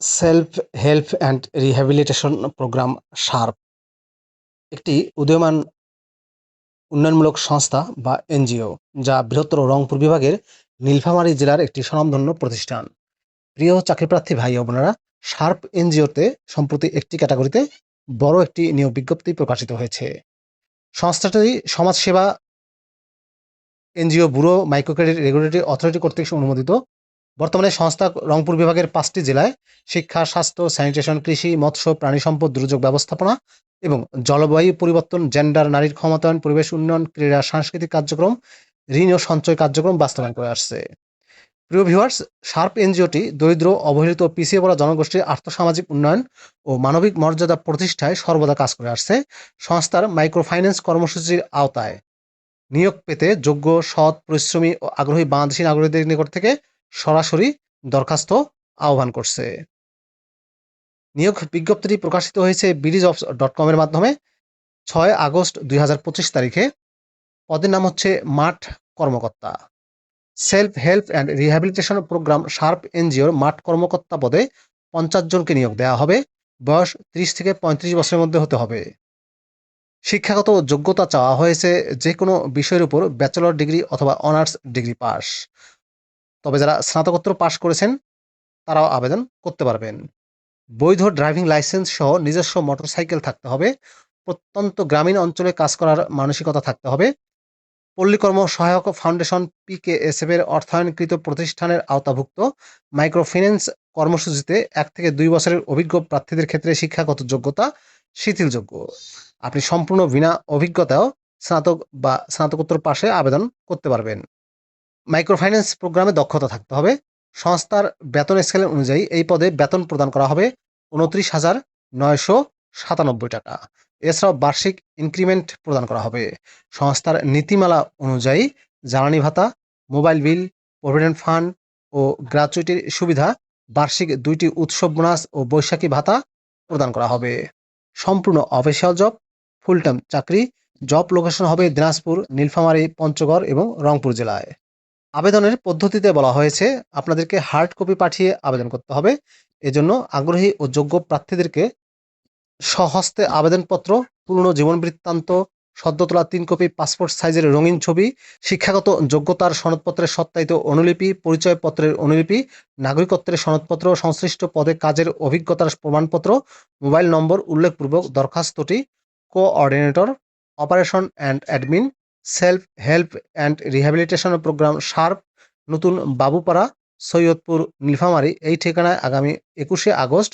Self help and rehabilitation program SHARP একটি উদীয়মান উন্নয়নমূলক সংস্থা বা এনজিও যা বৃহত্তর রংপুর বিভাগের নীলফামারী জেলার একটি স্বনামধন্য প্রতিষ্ঠান। প্রিয় চাকরিপ্রার্থী ভাই ও বোনেরা সার্প এনজিওতে সম্প্রতি একটি ক্যাটাগরিতে বড় একটি নিয়োগ বিজ্ঞপ্তি প্রকাশিত হয়েছে। সংস্থাটি সমাজসেবা NGO bureau microcredit regulatory authority কর্তৃক অনুমোদিত বর্তমানে সংস্থা রংপুর বিভাগের পাঁচটি জেলায় শিক্ষা, স্বাস্থ্য, স্যানিটেশন, কৃষি, মৎস্য, প্রাণী সম্পদ, দুর্যোগ ব্যবস্থাপনা এবং জলবায়ু পরিবর্তন জেন্ডার নারীর ক্ষমতায়ন, পরিবেশ উন্নয়ন, ক্রীড়া, সাংস্কৃতিক কার্যক্রম, ঋণ ও সঞ্চয় কার্যক্রম বাস্তবায়ন করে আসছে। প্রিয় ভিউয়ার্স শার্প এনজিওটি দরিদ্র, অবহেলিত, পিছিয়ে পড়া জনগোষ্ঠীর আর্থসামাজিক উন্নয়ন ও মানবিক মর্যাদা প্রতিষ্ঠায় সর্বদা কাজ করে আসছে সংস্থার মাইক্রোফাইন্যান্স কর্মসূচির আওতায়। নিয়োগ পেতে যোগ্য, সৎ, পরিশ্রমী ও আগ্রহী বাংলাদেশি নাগরিকদের নিকট থেকে সরাসরি দরখাস্ত আহ্বান করছে। নিয়োগ বিজ্ঞপ্তিটি প্রকাশিত হয়েছে বিডি জবস ডট কমের মাধ্যমে ছয় আগস্ট দুই হাজার পঁচিশ তারিখে। পদের নাম হচ্ছে মাঠ কর্মকর্তা। Self help and rehabilitation program SHARP এনজিওর মাঠ কর্মকর্তা পদে পঞ্চাশ জনকে নিয়োগ দেওয়া হবে। বয়স ত্রিশ থেকে পঁয়ত্রিশ বছরের মধ্যে হতে হবে। শিক্ষাগত যোগ্যতা চাওয়া হয়েছে যে কোনো বিষয়ের উপর ব্যাচেলর ডিগ্রি অথবা অনার্স ডিগ্রি পাস। তবে যারা স্নাতকোত্তর পাশ করেছেন, তারাও আবেদন করতে পারবেন। বৈধ ড্রাইভিং লাইসেন্স সহ নিজস্ব মোটরসাইকেল থাকতে হবে। প্রত্যন্ত গ্রামীণ অঞ্চলে কাজ করার মানসিকতা থাকতে হবে। পল্লীকর্ম সহায়ক ফাউন্ডেশন পিকেএসএফ এর অর্থায়নকৃত প্রতিষ্ঠানের আওতাভুক্ত মাইক্রোফিন্যান্স কর্মসূচিতে এক থেকে দুই বছরের অভিজ্ঞ প্রার্থীদের ক্ষেত্রে শিক্ষাগত যোগ্যতা শিথিলযোগ্য। আপনি সম্পূর্ণ বিনা অভিজ্ঞতাও স্নাতক বা স্নাতকোত্তর পাশে আবেদন করতে পারবেন। মাইক্রোফাইন্যান্স প্রোগ্রামে দক্ষতা থাকতে হবে। সংস্থার বেতন স্কেল অনুযায়ী এই পদে বেতন প্রদান করা হবে উনত্রিশ হাজার নয়শো সাতানব্বই টাকা। এছাড়াও বার্ষিক ইনক্রিমেন্ট প্রদান করা হবে। সংস্থার নীতিমালা অনুযায়ী জ্বালানি ভাতা, মোবাইল বিল, প্রভিডেন্ট ফান্ড ও গ্র্যাচুইটির সুবিধা, বার্ষিক দুইটি উৎসব বোনাস ও বৈশাখী ভাতা প্রদান করা হবে। সম্পূর্ণ অফিসিয়াল জব ফুল টাইম চাকরি, জব লোকেশন হবে দিনাজপুর, নীলফামারী, পঞ্চগড় এবং রংপুর জেলায়। আবেদনের পদ্ধতিতে বলা হয়েছে, আপনাদেরকে হার্ড কপি পাঠিয়ে আবেদন করতে হবে। এজন্য আগ্রহী ও যোগ্য প্রার্থীদেরকে স্বহস্তে আবেদনপত্র, পুরনো জীবন বৃত্তান্ত সদ্য তোলা তিন কপি পাসপোর্ট সাইজের রঙিন ছবি, শিক্ষাগত যোগ্যতার সনদপত্রের সত্যায়িত অনুলিপি, পরিচয়পত্রের অনুলিপি, নাগরিকত্বের সনদপত্র, সংশ্লিষ্ট পদে কাজের অভিজ্ঞতার প্রমাণপত্র, মোবাইল নম্বর উল্লেখপূর্বক দরখাস্তটি coordinator operation and admin self help and rehabilitation program SHARP, নতুন বাবুপাড়া, সৈয়দপুর, নীলফামারী। এই ঠিকানায় আগামী একুশে আগস্ট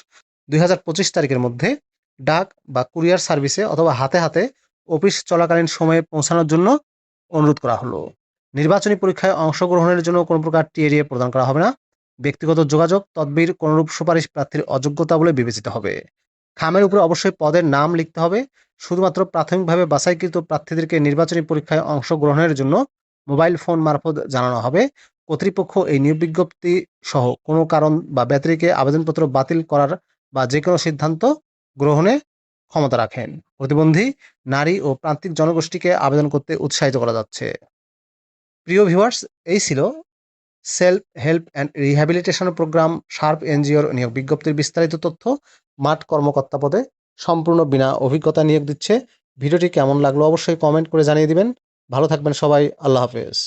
দুই হাজার পঁচিশ তারিখের মধ্যে ডাক বা কুরিয়ার সার্ভিসে অথবা হাতে হাতে অফিস চলাকালীন সময়ে পৌঁছানোর জন্য অনুরোধ করা হলো। নির্বাচনী পরীক্ষায় অংশগ্রহণের জন্য কোনো প্রকার টিএরিএ প্রদান করা হবে না। ব্যক্তিগত যোগাযোগ, তদবির, কোনরূপ সুপারিশ প্রার্থীর অযোগ্যতা বলে বিবেচিত হবে। খামের উপরে অবশ্যই পদের নাম লিখতে হবে। শুধুমাত্র প্রাথমিকভাবে বাছাইকৃত প্রার্থীদেরকে নির্বাচনী পরীক্ষায় অংশগ্রহণের জন্য মোবাইল ফোন মারফত জানানো হবে। কর্তৃপক্ষ এই নিয়োগ বিজ্ঞপ্তি সহ কোনো কারণ বা ব্যতিরিকে আবেদনপত্র বাতিল করার বা যে কোনো সিদ্ধান্ত গ্রহণে ক্ষমতা রাখেন। প্রতিবন্ধী, নারী ও প্রান্তিক জনগোষ্ঠীকে আবেদন করতে উৎসাহিত করা যাচ্ছে। প্রিয় ভিউয়ার্স, এই ছিল self help and rehabilitation program SHARP এনজিওর নিয়োগ বিজ্ঞপ্তির বিস্তারিত তথ্য। মাঠ কর্মকর্তা পদে সম্পূর্ণ বিনা অভিজ্ঞতা নিয়োগ দিচ্ছে। ভিডিওটি কেমন লাগল অবশ্যই কমেন্ট করে জানিয়ে দিবেন। ভালো থাকবেন সবাই। আল্লাহ হাফেজ।